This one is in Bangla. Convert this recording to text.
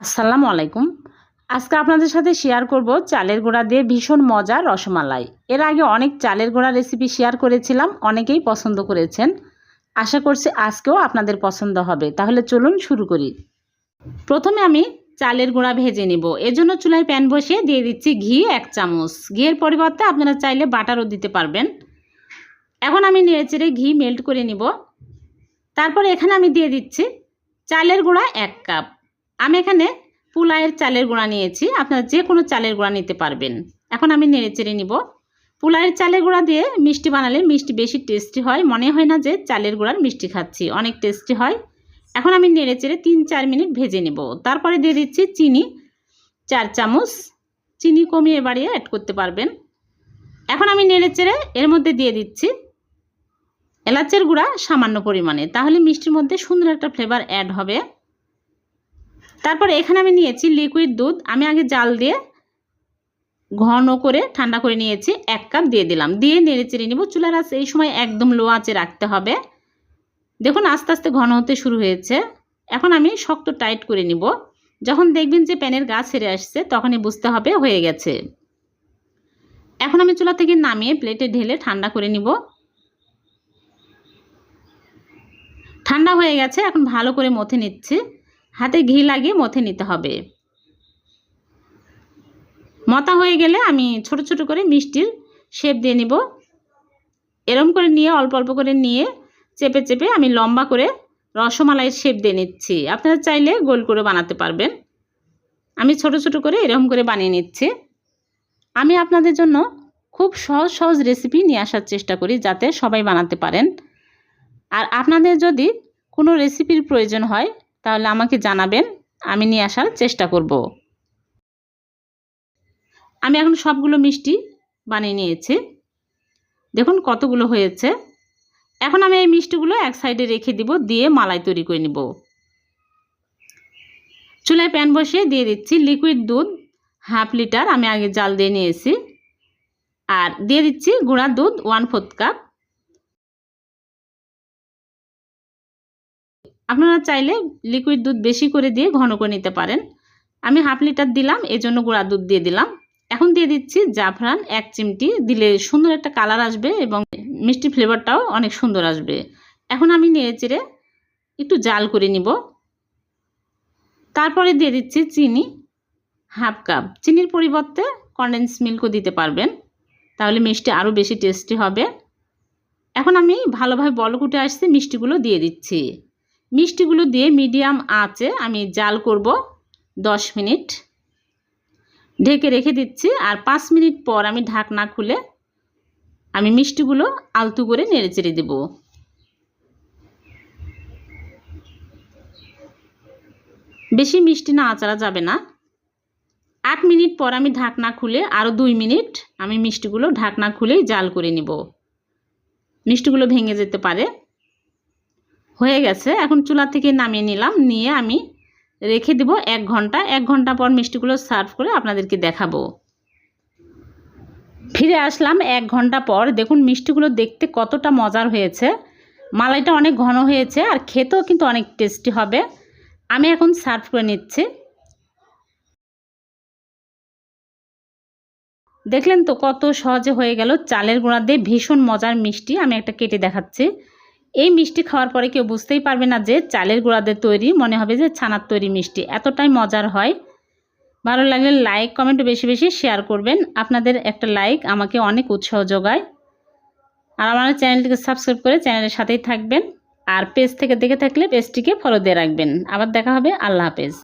আসসালামু আলাইকুম। আজকে আপনাদের সাথে শেয়ার করব চালের গোড়া দিয়ে ভীষণ মজার রসমালাই। এর আগে অনেক চালের গোড়া রেসিপি শেয়ার করেছিলাম, অনেকেই পছন্দ করেছেন। আশা করছি আজকেও আপনাদের পছন্দ হবে। তাহলে চলুন শুরু করি। প্রথমে আমি চালের গুঁড়া ভেজে নিব। এজন্য চুলায় প্যান বসিয়ে দিয়ে দিচ্ছি ঘি এক চামচ। ঘিয়ের পরিবর্তে আপনারা চাইলে বাটারও দিতে পারবেন। এখন আমি নেড়েচেড়ে ঘি মেল্ট করে নিব। তারপর এখানে আমি দিয়ে দিচ্ছি চালের গুঁড়া এক কাপ। আমি এখানে পুলাইয়ের চালের গুঁড়া নিয়েছি। আপনারা যে কোনো চালের গুঁড়া নিতে পারবেন। এখন আমি নেড়ে চেড়ে নিব। পুলাইয়ের চালের গুঁড়া দিয়ে মিষ্টি বানালে মিষ্টি বেশি টেস্টি হয়। মনে হয় না যে চালের গুঁড়ার মিষ্টি খাচ্ছি। অনেক টেস্টি হয়। এখন আমি নেড়ে চেড়ে তিন চার মিনিট ভেজে নেব। তারপরে দিয়ে দিচ্ছি চিনি, চার চামচ। চিনি কমিয়ে বাড়িয়ে অ্যাড করতে পারবেন। এখন আমি নেড়ে চেড়ে এর মধ্যে দিয়ে দিচ্ছি এলাচের গুঁড়া সামান্য পরিমাণে। তাহলে মিষ্টির মধ্যে সুন্দর একটা ফ্লেভার অ্যাড হবে। তারপর এখানে আমি নিয়েছি লিকুইড দুধ। আমি আগে জাল দিয়ে ঘন করে, ঠান্ডা করে নিয়েছি। এক কাপ দিয়ে দিলাম। দিয়ে নেড়ে চেড়ে নিব। চুলার আঁচ এই সময় একদম লো আঁচে রাখতে হবে। দেখুন, আস্তে আস্তে ঘন হতে শুরু হয়েছে। এখন আমি শক্ত টাইট করে নিব। যখন দেখবেন যে প্যানের গা ছেড়ে আসছে, তখনই বুঝতে হবে হয়ে গেছে। এখন আমি চুলা থেকে নামিয়ে প্লেটে ঢেলে ঠান্ডা করে নিব। ঠান্ডা হয়ে গেছে। এখন ভালো করে মথে নিচ্ছি। হাতে ঘি লাগিয়ে মথে নিতে হবে। মতা হয়ে গেলে আমি ছোট ছোট করে মিষ্টির শেপ দিয়ে নিব। এরম করে নিয়ে, অল্প অল্প করে নিয়ে চেপে চেপে আমি লম্বা করে রসমালাইয়ের শেপ দিয়ে নিচ্ছি। আপনারা চাইলে গোল করে বানাতে পারবেন। আমি ছোট ছোট করে এরকম করে বানিয়ে নিচ্ছি। আমি আপনাদের জন্য খুব সহজ সহজ রেসিপি নিয়ে আসার চেষ্টা করি যাতে সবাই বানাতে পারেন। আর আপনাদের যদি কোনো রেসিপির প্রয়োজন হয় তাহলে আমাকে জানাবেন, আমি নিয়ে আসার চেষ্টা করব। আমি এখন সবগুলো মিষ্টি বানিয়ে নিয়েছি। দেখুন কতগুলো হয়েছে। এখন আমি এই মিষ্টিগুলো এক সাইডে রেখে দিব, দিয়ে মালাই তৈরি করে নিব। চুলায় প্যান বসিয়ে দিয়ে দিচ্ছি লিকুইড দুধ, হাফ লিটার, আমি আগে জাল দিয়ে নিয়েছি। আর দিয়ে দিচ্ছি গুঁড়া দুধ, ওয়ান ফোর্থ কাপ। আপনারা চাইলে লিকুইড দুধ বেশি করে দিয়ে ঘন করে নিতে পারেন। আমি হাফ লিটার দিলাম, এজন্য গুঁড়া দুধ দিয়ে দিলাম। এখন দিয়ে দিচ্ছি জাফরান, এক চিমটি। দিলে সুন্দর একটা কালার আসবে এবং মিষ্টি ফ্লেভারটাও অনেক সুন্দর আসবে। এখন আমি নেড়ে চেড়ে একটু জাল করে নিব। তারপরে দিয়ে দিচ্ছি চিনি, হাফ কাপ। চিনির পরিবর্তে কন্ডেন্স মিল্কও দিতে পারবেন। তাহলে মিষ্টি আরও বেশি টেস্টি হবে। এখন আমি ভালোভাবে বলকুটে আসছে, মিষ্টিগুলো দিয়ে দিচ্ছি। মিষ্টিগুলো দিয়ে মিডিয়াম আঁচে আমি জাল করব দশ মিনিট। ঢেকে রেখে দিচ্ছি আর পাঁচ মিনিট পর আমি ঢাকনা খুলে আমি মিষ্টিগুলো আলতু করে নেড়ে চেড়ে দেব। বেশি মিষ্টি না আচারা যাবে না। আট মিনিট পর আমি ঢাকনা খুলে আরও দুই মিনিট আমি মিষ্টিগুলো ঢাকনা খুলেই জাল করে নিব। মিষ্টিগুলো ভেঙে যেতে পারে। হয়ে গেছে। এখন চুলা থেকে নামিয়ে নিলাম। নিয়ে আমি রেখে দিব এক ঘণ্টা। এক ঘণ্টা পর মিষ্টিগুলো সার্ভ করে আপনাদেরকে দেখাবো। ফিরে আসলাম এক ঘণ্টা পর। দেখুন, মিষ্টিগুলো দেখতে কতটা মজার হয়েছে। মালাইটা অনেক ঘন হয়েছে আর খেতেও কিন্তু অনেক টেস্টি হবে। আমি এখন সার্ভ করে নিচ্ছি। দেখলেন তো কত সহজে হয়ে গেল। চালের গুঁড়া দিয়ে ভীষণ মজার মিষ্টি। আমি একটা কেটে দেখাচ্ছি। এই মিষ্টি খাওয়ার পরে কেউ বুঝতেই পারবে না যে চালের গুঁড়াদের তৈরি, মনে হবে যে ছানার তৈরি মিষ্টি। এতটাই মজার হয়। ভালো লাগলে লাইক কমেন্ট বেশি বেশি শেয়ার করবেন। আপনাদের একটা লাইক আমাকে অনেক উৎসাহ যোগায়। আর আমার চ্যানেলটিকে সাবস্ক্রাইব করে চ্যানেলের সাথেই থাকবেন। আর পেজ থেকে দেখে থাকলে পেজটিকে ফলো দিয়ে রাখবেন। আবার দেখা হবে। আল্লাহ হাফেজ।